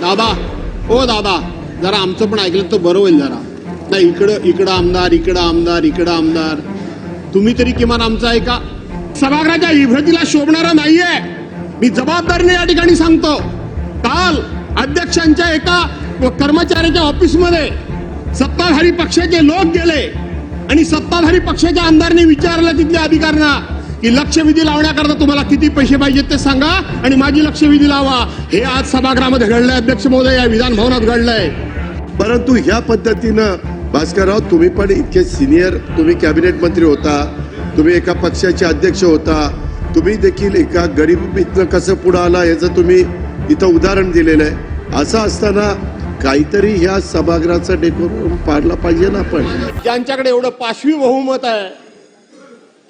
दादा ओ दादा जरा आमचं पण ऐकलं तर बरं होईल जरा. नाही इकडं इकडं आमदार इकडं आमदार इकडं आमदार. तुम्ही तरी किमान आमचं ऐका. सभागृहाच्या इभ्रतीला शोभणारा नाहीये. मी जबाबदारीने या ठिकाणी सांगतो. काल अध्यक्षांच्या एका कर्मचाऱ्याच्या ऑफिसमध्ये सत्ताधारी पक्षाचे लोक गेले आणि सत्ताधारी पक्षाच्या आमदारांनी विचारलं तिथल्या अधिकाऱ्यांना की लक्षवेधी लावण्याकरता तुम्हाला किती पैसे पाहिजेत ते सांगा आणि माझी लक्षवेधी लावा. हे आज सभागृहामध्ये घडलंय अध्यक्ष महोदय या विधान भवनात घडलंय. परंतु ह्या पद्धतीनं भास्करराव तुम्ही पण इतके सिनियर तुम्ही कॅबिनेट मंत्री होता तुम्ही एका पक्षाचे अध्यक्ष होता तुम्ही देखील एका गरिबीतनं कसं पुढं आला याचं तुम्ही इथं उदाहरण दिलेलं आहे. असं असताना काहीतरी ह्या सभागृहाचं डेकोर पाडला पाहिजे ना आपण. ज्यांच्याकडे एवढं पाशवी बहुमत आहे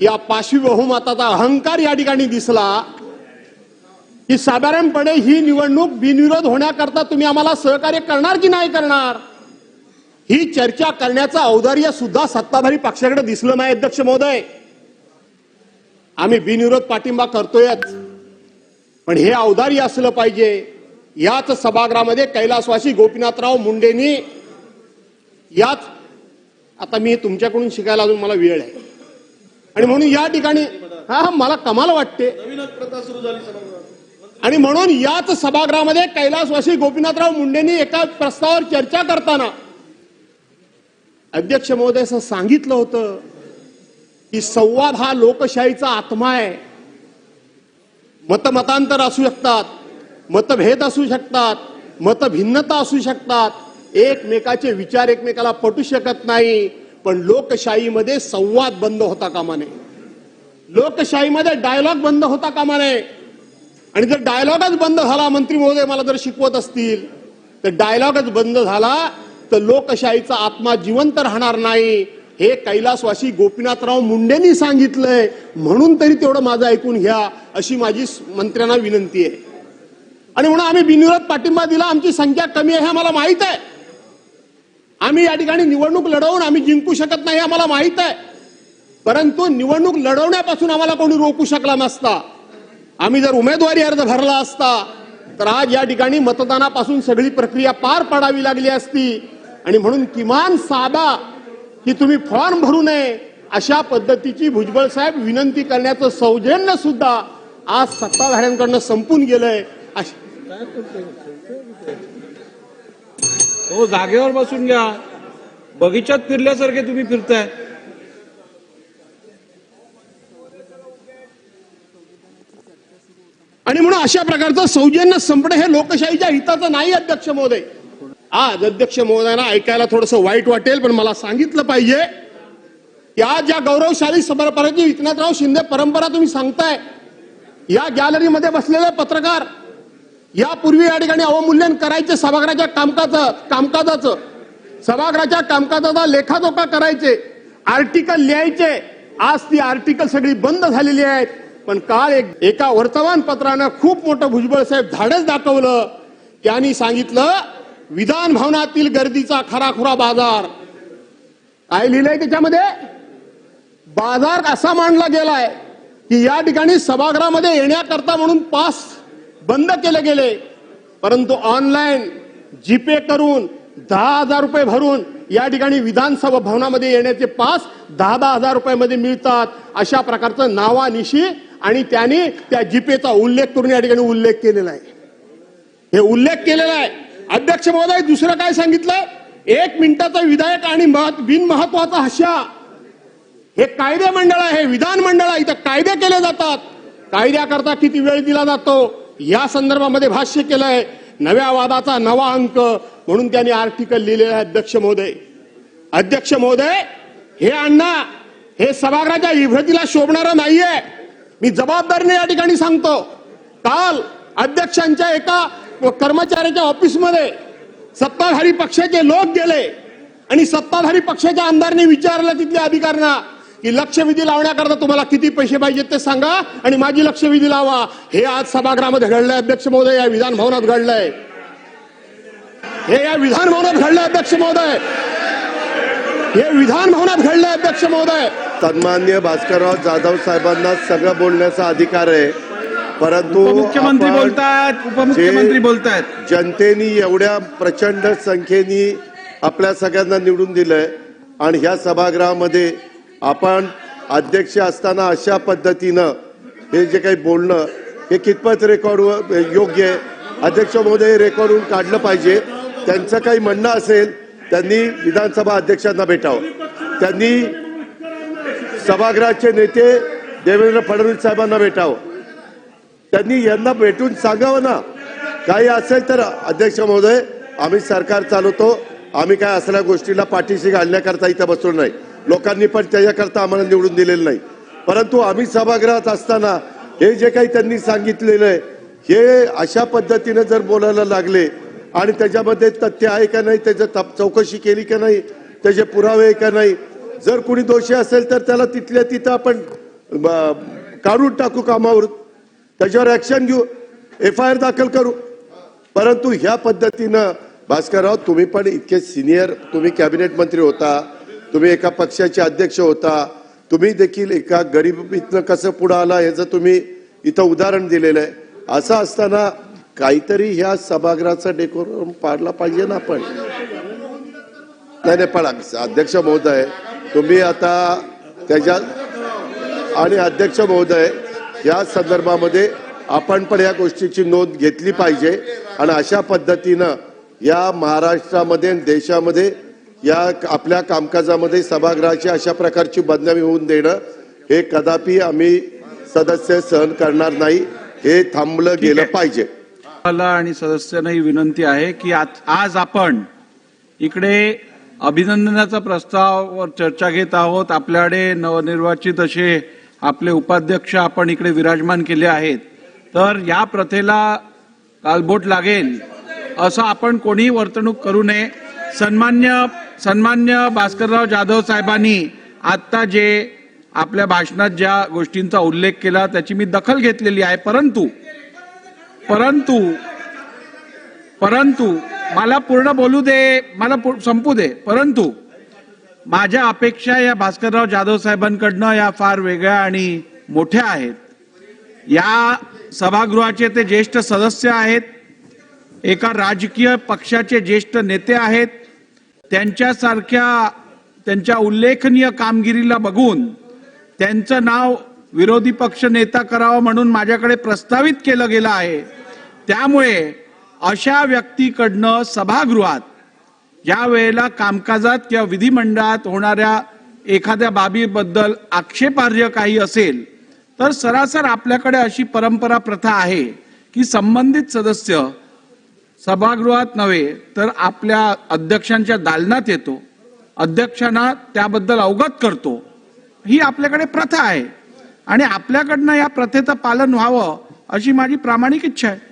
या पाशवी बहुमताचा अहंकार या ठिकाणी दिसला. की साधारणपणे ही निवडणूक बिनविरोध होण्याकरता तुम्ही आम्हाला सहकार्य करणार की नाही करणार? ही चर्चा करण्याचं औदार्य सुद्धा सत्ताधारी पक्षाकडे दिसलं नाही अध्यक्ष महोदय. आम्ही बिनविरोध पाठिंबा करतोयच. पण हे औदार्य असलं पाहिजे. याच सभागृहामध्ये कैलासवासी गोपीनाथराव मुंडेंनी याच आता मी तुमच्याकडून शिकायला अजून मला वेळ आहे. आणि म्हणून या ठिकाणी हा मला कमाल वाटते. आणि म्हणून याच सभागृहामध्ये कैलासवासी गोपीनाथराव मुंडेंनी एका प्रस्तावावर चर्चा करताना अध्यक्ष महोदय असं सांगितलं होतं की संवाद हा लोकशाहीचा आत्मा आहे. मतमतांतर असू शकतात मतभेद असू शकतात मतभिन्नता असू शकतात. एकमेकाचे विचार एकमेकाला पटू शकत नाही. पण लोकशाहीमध्ये संवाद बंद होता कामा नये. लोकशाहीमध्ये डायलॉग बंद होता कामा नये. आणि जर डायलॉगच बंद झाला मंत्री महोदय मला जर शिकवत असतील तर डायलॉगच बंद झाला तर लोकशाहीचा आत्मा जिवंत राहणार नाही. हे कैलासवासी गोपीनाथराव मुंडेंनी सांगितलंय. म्हणून तरी तेवढं माझं ऐकून घ्या अशी माझी मंत्र्यांना विनंती आहे. आणि म्हणून आम्ही बिनविरोध पाठिंबा दिला. आमची संख्या कमी आहे हे आम्हाला माहीत आहे. आम्ही या ठिकाणी निवडणूक लढवून आम्ही जिंकू शकत नाही आम्हाला माहीत आहे. परंतु निवडणूक लढवण्यापासून आम्हाला कोणी रोखू शकला नसता. आम्ही जर उमेदवारी अर्ज भरला असता तर आज या ठिकाणी मतदानापासून सगळी प्रक्रिया पार पाडावी लागली असती. आणि म्हणून किमान साधा की तुम्ही फॉर्म भरू नये अशा पद्धतीची भुजबळ साहेब विनंती करण्याचं सौजन्य सुद्धा आज सत्ताधाऱ्यांकडनं संपून गेलंय. अश- हो जागेवर बसून घ्या. बगीच्यात फिरल्यासारखे तुम्ही फिरताय. आणि म्हणून अशा प्रकारचं सौजन्य संपणं हे लोकशाहीच्या हिताचं नाही अध्यक्ष महोदय. आज अध्यक्ष महोदयांना ऐकायला थोडस वाईट वाटेल पण मला सांगितलं पाहिजे की आज ज्या गौरवशाली समर्पणाची एकनाथराव शिंदे परंपरा तुम्ही सांगताय या गॅलरीमध्ये बसलेले पत्रकार यापूर्वी या ठिकाणी अवमूल्यन करायचे सभागृहाच्या कामकाजाचं कामकाजाचं. सभागृहाच्या कामकाजाचा लेखाजोखा करायचे. आर्टिकल लिहायचे. आज ती आर्टिकल सगळी बंद झालेली आहेत पण काल एक एका वर्तमानपत्रानं खूप मोठं भुजबळ साहेब धाडस दाखवलं. त्यांनी सांगितलं विधान भवनातील गर्दीचा खराखुरा बाजार. काय लिहिलंय त्याच्यामध्ये? बाजार असा मांडला गेलाय की या ठिकाणी सभागृहामध्ये येण्याकरता म्हणून पास बंद केले गेले. परंतु ऑनलाईन जीपे करून दहा हजार रुपये भरून या ठिकाणी विधानसभा भवनामध्ये येण्याचे पास दहा दहा हजार रुपयामध्ये मिळतात अशा प्रकारचं नावानिशी आणि त्यांनी त्या जीपेचा उल्लेख करून या ठिकाणी उल्लेख केलेला आहे. हे उल्लेख केलेला आहे. अध्यक्ष महोदय दुसरं काय सांगितलं एक मिनिटाचा विधायक आणि बिनमहत्वाचा हशा हे कायदे मंडळ आहे विधान मंडळ आहे इथं कायदे केले जातात. कायद्याकरता किती वेळ दिला जातो? या संदर्भामध्ये भाष्य केलंय नव्या वादाचा नवा अंक म्हणून त्यांनी आर्टिकल लिहिलेलं आहे अध्यक्ष महोदय. अध्यक्ष महोदय हे अण्णा हे सभागृहाच्या इभ्रतीला शोभणारं नाहीये. मी जबाबदारीने या ठिकाणी सांगतो काल अध्यक्षांच्या एका कर्मचाऱ्याच्या ऑफिसमध्ये सत्ताधारी पक्षाचे लोक गेले आणि सत्ताधारी पक्षाच्या आमदारांनी विचारलं तिथल्या अधिकाऱ्यांना की लक्षवेधी लावण्याकरता तुम्हाला किती पैसे पाहिजेत ते सांगा आणि माझी लक्षवेधी लावा. हे आज सभागृहामध्ये घडलंय अध्यक्ष महोदय या विधान भवनात घडलंय. हे या विधान भवनात घडलंय अध्यक्ष महोदय. हे विधान भवनात घडलंय अध्यक्ष महोदय. सन्मान्य भास्करराव जाधव साहेबांना सगळं बोलण्याचा अधिकार आहे. परंतु उपमुख्यमंत्री आपण बोलतायत उपमुख्यमंत्री जे बोलतायत. जनतेने एवढ्या प्रचंड संख्येने आपल्या सगळ्यांना निवडून दिलंय. आणि ह्या सभागृहामध्ये आपण अध्यक्ष असताना अशा पद्धतीनं हे जे काही बोलणं हे कितपत रेकॉर्ड योग्य आहे? अध्यक्ष महोदय रेकॉर्डवरून काढलं पाहिजे. त्यांचं काही म्हणणं असेल त्यांनी विधानसभा अध्यक्षांना भेटावं. त्यांनी सभागृहाचे नेते देवेंद्र फडणवीस साहेबांना भेटावं. त्यांनी यांना भेटून सांगावं ना. काही असेल तर अध्यक्ष महोदय आम्ही सरकार चालवतो. आम्ही काय असल्या गोष्टीला पाठीशी घालण्याकरता इथं बसलो नाही. लोकांनी पण त्याच्याकरता आम्हाला निवडून दिलेलं नाही. परंतु आम्ही सभागृहात असताना हे जे काही त्यांनी सांगितलेलं आहे हे अशा पद्धतीने जर बोलायला लागले आणि त्याच्यामध्ये तथ्य आहे का नाही त्याचं तप- चौकशी केली का नाही त्याचे पुरावे आहे का नाही जर कुणी दोषी असेल तर त्याला तिथल्या तिथं आपण काढून टाकू कामावर. त्याच्यावर ऍक्शन घेऊ एफ आय आर दाखल करू. परंतु ह्या पद्धतीनं भास्करराव तुम्ही पण इतके सिनियर तुम्ही कॅबिनेट मंत्री होता. तुम्ही एका पक्षाचे अध्यक्ष होता. तुम्ही देखील एका गरिबीतनं कसं पुढं आला याचं तुम्ही इथं उदाहरण दिलेलं आहे. असं असताना काहीतरी ह्या सभागृहाचा डेकोरम पाडला पाहिजे ना आपण. नाही नाही पण अध्यक्ष महोदय तुम्ही आता त्याच्या आणि अध्यक्ष महोदय या संदर्भामध्ये आपण पण या गोष्टीची नोंद घेतली पाहिजे. आणि अशा पद्धतीनं या महाराष्ट्रामध्ये आणि देशामध्ये या आपल्या कामकाजामध्ये सभागृहाची अशा प्रकारची बदनामी होऊन देणं हे कदापि आम्ही सदस्य सहन करणार नाही. हे थांबलं गेलं. पाहिजे. मला आणि सदस्यांना ही विनंती आहे की आज आपण इकडे अभिनंदनाचा प्रस्तावावर चर्चा घेत आहोत. आपल्याकडे नवनिर्वाचित असे आपले उपाध्यक्ष आपण इकडे विराजमान केले आहेत. तर या प्रथेला कालबोट लागेल असं आपण कोणी वर्तणूक करू नये. सन्मान्य सन्मान्य भास्करराव जाधव साहेबांनी आत्ता जे आपल्या भाषणात ज्या गोष्टींचा उल्लेख केला त्याची मी दखल घेतलेली आहे. परंतु परंतु परंतु मला पूर्ण बोलू दे मला संपू दे. परंतु माझ्या अपेक्षा या भास्करराव जाधव साहेबांकडनं या फार वेगळ्या आणि मोठ्या आहेत. या सभागृहाचे ते ज्येष्ठ सदस्य आहेत एका राजकीय पक्षाचे ज्येष्ठ नेते आहेत त्यांच्यासारख्या त्यांच्या उल्लेखनीय कामगिरीला बघून त्यांचं नाव विरोधी पक्ष नेता करावं म्हणून माझ्याकडे प्रस्तावित केलं गेलं आहे. त्यामुळे अशा व्यक्तीकडनं सभागृहात ज्या वेळेला कामकाजात किंवा विधिमंडळात होणाऱ्या एखाद्या बाबीबद्दल आक्षेपार्ह काही असेल तर सरासर आपल्याकडे अशी परंपरा प्रथा आहे की संबंधित सदस्य सभागृहात नव्हे तर आपल्या अध्यक्षांच्या दालनात येतो. अध्यक्षांना त्याबद्दल अवगत करतो. ही आपल्याकडे प्रथा आहे. आणि आपल्याकडनं या प्रथेचं पालन व्हावं अशी माझी प्रामाणिक इच्छा आहे.